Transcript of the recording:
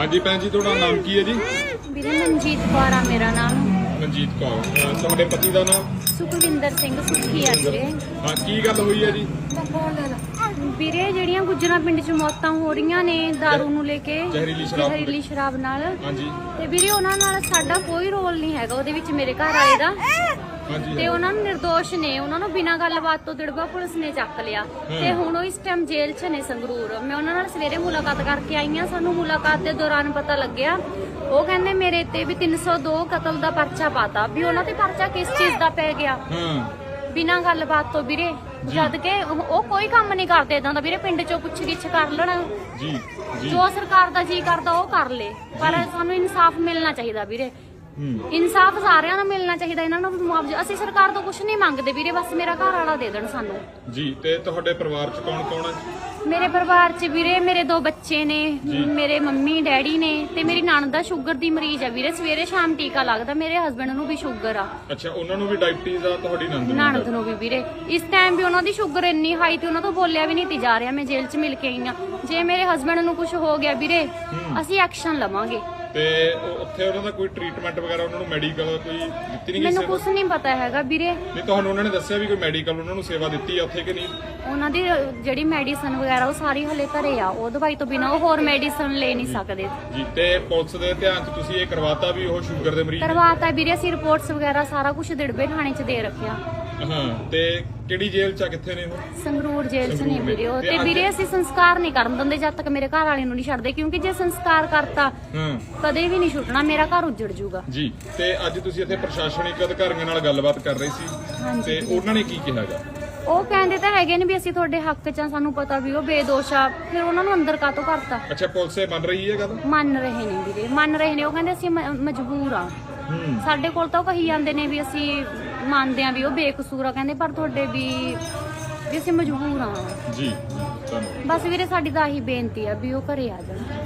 ਹਾਂਜੀ ਭੈਣ ਜੀ ਤੁਹਾਡਾ ਨਾਮ ਕੀ ਹੈ ਜੀ? ਵੀਰੇ ਮਨਜੀਤ ਕੌਰ ਆ ਮੇਰਾ ਨਾਮ। ਮਨਜੀਤ ਕੌਰ। ਅਹ ਤੁਹਾਡੇ ਪਤੀ ਦਾ ਨਾਮ? ਸੁਖਵਿੰਦਰ ਸਿੰਘ ਸੁਖੀ ਆ ਵੀਰੇ। ਹਾਂ ਕੀ ਗੱਲ ਹੋਈ ਹੈ ਜੀ? ਵੀਰੇ ਜਿਹੜੀਆਂ ਗੁੱਜਰਾਂ ਪਿੰਡ 'ਚ ਮੌਤਾਂ ਹੋ ਰਹੀਆਂ ਨੇ दारू ਨੂੰ ਲੈ ਕੇ ਜ਼ਹਿਰੀਲੀ ਸ਼ਰਾਬ ਜ਼ਹਿਰੀਲੀ ਨਾਲ। ਹਾਂਜੀ। ਤੇ ਵੀਰੇ ਉਹਨਾਂ ਨਾਲ ਸਾਡਾ ਕੋਈ ਰੋਲ ਨਹੀਂ ਹੈਗਾ ਉਹਦੇ ਵਿੱਚ ਮੇਰੇ ਘਰ ਵਾਲੇ ਦਾ। ਤੇ ਉਹਨਾਂ ਨੂੰ ਨਿਰਦੋਸ਼ ਨੇ ਉਹਨਾਂ ਨੂੰ ਬਿਨਾਂ ਗੱਲਬਾਤ ਤੋਂ ਦਿੜਬਾ ਪੁਲਿਸ ਨੇ ਚੱਕ ਲਿਆ। ਤੇ ਹੁਣ ਉਹ ਇਸ ਟਾਈਮ ਜੇਲ੍ਹ 'ਚ ਨੇ ਸੰਗਰੂਰ। ਮੈਂ ਉਹਨਾਂ ਨਾਲ ਸਵੇਰੇ ਮੁਲਾਕਾਤ ਕਰਕੇ ਆਈ ਹਾਂ। ਸਾਨੂੰ ਮੁਲਾਕਾਤ ਦੇ ਦੌਰਾਨ ਪਤਾ ਲੱਗਿਆ ਉਹ ਕਹਿੰਦੇ ਮੇਰੇ ਤੇ ਵੀ 302 ਕਤਲ ਦਾ ਪਰਚਾ ਪਾਤਾ। ਵੀ ਉਹਨਾਂ ਤੇ ਪਰਚਾ ਕਿਸ ਚੀਜ਼ ਦਾ ਪੈ ਗਿਆ? ਬਿਨਾਂ ਗੱਲਬਾਤ ਤੋਂ ਵੀਰੇ ਜਦ ਕਿ ਉਹ ਕੋਈ ਕੰਮ ਨਹੀਂ ਕਰਦੇ ਇਦਾਂ ਦਾ। ਵੀਰੇ ਪਿੰਡ 'ਚੋਂ ਪੁੱਛ ਗਿੱਛ ਕਰ ਲੈਣ। ਜੀ ਜੀ। ਸਰਕਾਰ ਦਾ ਜੀ ਕਰਦਾ ਉਹ ਕਰ ਲੇ। ਪਰ ਸਾਨੂੰ ਇਨਸਾਫ ਮਿਲਣਾ ਚਾਹੀਦਾ ਵੀਰੇ। ਇਨਸਾਫ ਸਾਰਿਆਂ ਨੂੰ ਮਿਲਣਾ ਚਾਹੀਦਾ ਇਹਨਾਂ ਨੂੰ ਵੀ ਮੁਆਵਜ਼ਾ। ਅਸੀਂ ਸਰਕਾਰ ਤੋਂ ਕੁਝ ਨਹੀਂ ਮੰਗਦੇ ਵੀਰੇ ਬਸ ਮੇਰਾ ਘਰ ਵਾਲਾ ਦੇ ਦੇਣ ਸਾਨੂੰ। ਜੀ ਤੇ ਤੁਹਾਡੇ ਪਰਿਵਾਰ ਚ ਕੌਣ ਕੌਣ ਹੈ? ਮੇਰੇ ਪਰਿਵਾਰ 'ਚ ਵੀਰੇ ਮੇਰੇ ਦੋ ਬੱਚੇ ਨੇ ਮੇਰੇ ਮੰਮੀ ਡੈਡੀ ਨੇ ਤੇ ਮੇਰੀ ਨਣਦ ਦਾ ਸ਼ੂਗਰ ਦੀ ਮਰੀਜ਼ ਹੈ ਵੀਰੇ। ਸਵੇਰੇ ਸ਼ਾਮ ਟੀਕਾ ਲੱਗਦਾ ਮੇਰੇ ਹਸਬੰਡ ਨੂੰ ਵੀ ਸ਼ੂਗਰ ਆ। ਅੱਛਾ ਉਹਨਾਂ ਨੂੰ ਵੀ ਡਾਇਬਟੀਜ਼ ਆ ਤੁਹਾਡੀ ਨੰਦ ਨੂੰ ਨਣਦ ਨੂੰ ਵੀ ਵੀਰੇ। ਇਸ ਟਾਈਮ ਵੀ ਉਹਨਾਂ ਦੀ ਸ਼ੂਗਰ ਇੰਨੀ ਹਾਈ ਤੇ ਉਹਨਾਂ ਤੋਂ ਬੋਲਿਆ ਵੀ ਨਹੀਂ ਤੀ ਜਾ ਰਿਹਾ ਮੈਂ ਜੇਲ੍ਹ 'ਚ ਮਿਲ ਕੇ ਆਈ ਆ ਜੇ ਮੇਰੇ ਹਸਬੰਡ ਨੂੰ ਕੁਝ ਹੋ ਗਿਆ ਵੀਰੇ ਅਸੀਂ ਐਕਸ਼ਨ ਲਵਾਂਗੇ। ਤੇ ਉਹ- ਉੱਥੇ ਉਹਨਾਂ ਦਾ ਕੋਈ ਟ੍ਰੀਟਮੈਂਟ ਵਗੈਰਾ ਉਹਨਾਂ ਨੂੰ ਮੈਡੀਕਲ ਕੋਈ ਦਿੱਤੀ ਨਹੀਂ ਗਈ ਮੈਨੂੰ ਸੇਵਾ ਕੁਝ ਨਹੀਂ ਪਤਾ ਹੈਗਾ ਵੀਰੇ। ਨਹੀਂ ਤੁਹਾਨੂੰ ਉਹਨਾਂ ਨੇ ਦੱਸਿਆ ਵੀ ਕੋਈ ਮੈਡੀਕਲ ਉਹਨਾਂ ਨੂੰ ਸੇਵਾ ਦਿੱਤੀ ਆ ਉੱਥੇ ਕਿ ਨਹੀਂ? ਉਹਨਾਂ ਦੀ ਜਿਹੜੀ ਮੈਡੀਸਨ ਵਗੈਰਾ ਉਹ ਸਾਰੀ ਹਲੇ ਘਰੇ ਆ। ਉਹ ਦਵਾਈ ਤੋਂ ਬਿਨਾ ਉਹ ਹੋਰ ਮੈਡੀਸਨ ਲੈ ਨਹੀਂ ਸਕਦੇ। ਜੀ ਤੇ ਪੁਲਿਸ ਦੇ ਧਿਆਨ 'ਚ ਤੁਸੀਂ ਇਹ ਕਰਵਾਤਾ ਵੀ ਉਹ ਸ਼ੂਗਰ ਦੇ ਮਰੀਜ਼ ਨੇ? ਕਰਵਾਤਾ ਵੀਰੇ ਅਸੀਂ ਰਿਪੋਰਟਸ ਵਗੈਰਾ ਸਾਰਾ ਕੁਝ ਦਿੜਬੇ ਥਾਣੇ 'ਚ ਦੇ ਰੱਖਿਆ। ਹਾਂ ਤੇ ਕਿਹੜੀ ਜੇਲ੍ਹ 'ਚ ਆ ਕਿੱਥੇ ਨੇ ਉਹ? ਸੰਗਰੂਰ ਜੇਲ੍ਹ 'ਚ ਨੇ ਸੰਗਰੂਰ। ਵੀਰੇ ਉਹ ਤੇ ਤੇ ਅੱਜ- ਵੀਰੇ ਅਸੀਂ ਸੰਸਕਾਰ ਨਹੀਂ ਕਰਨ ਦਿੰਦੇ ਜਦ ਤੱਕ ਮੇਰੇ ਘਰ ਵਾਲੇ ਨੂੰ ਨਹੀਂ ਛੱਡਦੇ ਕਿਉਂਕਿ ਜੇ ਸੰਸਕਾਰ ਕਰਤਾ ਹਾਂ। ਕਦੇ ਵੀ ਨਹੀਂ ਛੁੱਟਣਾ ਮੇਰਾ ਘਰ ਉੱਜੜ ਜਾਊਗਾ। ਜੀ ਤੇ ਅੱਜ ਤੁਸੀਂ ਇੱਥੇ ਪ੍ਰਸ਼ਾਸਨਿਕ ਅਧਿਕਾਰੀਆਂ ਨਾਲ ਗੱਲਬਾਤ ਕਰ ਰਹੇ ਸੀ ਹਾਂਜੀ। ਤੇ ਉਹਨਾਂ ਨੇ ਕੀ ਕਿਹਾਗਾ ਉਹ ਕਹਿੰਦੇ ਤਾਂ ਹੈਗੇ ਨੇ ਵੀ ਅਸੀਂ ਤੁਹਾਡੇ ਹੱਕ 'ਚ ਆ ਸਾਨੂੰ ਪਤਾ ਵੀ ਉਹ ਬੇਦੋਸ਼ ਆ ਫਿਰ ਉਹਨਾਂ ਨੂੰ ਅੰਦਰ ਕਾਤੋਂ ਕਰਤਾ? ਅੱਛਾ ਪੁਲਿਸ ਇਹ ਮੰਨ ਰਹੀ ਹੈ ਗੱਲ? ਮੰਨ ਰਹੇ ਨੇ ਵੀਰੇ ਮੰਨ ਰਹੇ ਨੇ ਉਹ ਕਹਿੰਦੇ ਅਸੀਂ ਮ- ਮਜਬੂਰ ਆ। ਹੂੰ। ਸਾਡੇ ਕੋਲ ਤਾਂ ਉਹ ਕਹੀ ਜਾਂਦੇ ਨੇ ਵੀ ਅਸੀਂ ਮੰਨਦੇ ਆ ਵੀ ਉਹ ਬੇਕਸੂਰ ਆ ਕਹਿੰਦੇ ਪਰ ਤੁਹਾਡੇ ਵੀ ਵੀ ਅਸੀਂ ਮਜਬੂਰ ਆ ਜੀ ਧੰਨਵਾਦ। ਬਸ ਵੀਰੇ ਸਾਡੀ ਤਾਂ ਆਹੀ ਬੇਨਤੀ ਆ ਵੀ ਉਹ ਘਰੇ ਆ ਜਾਣ।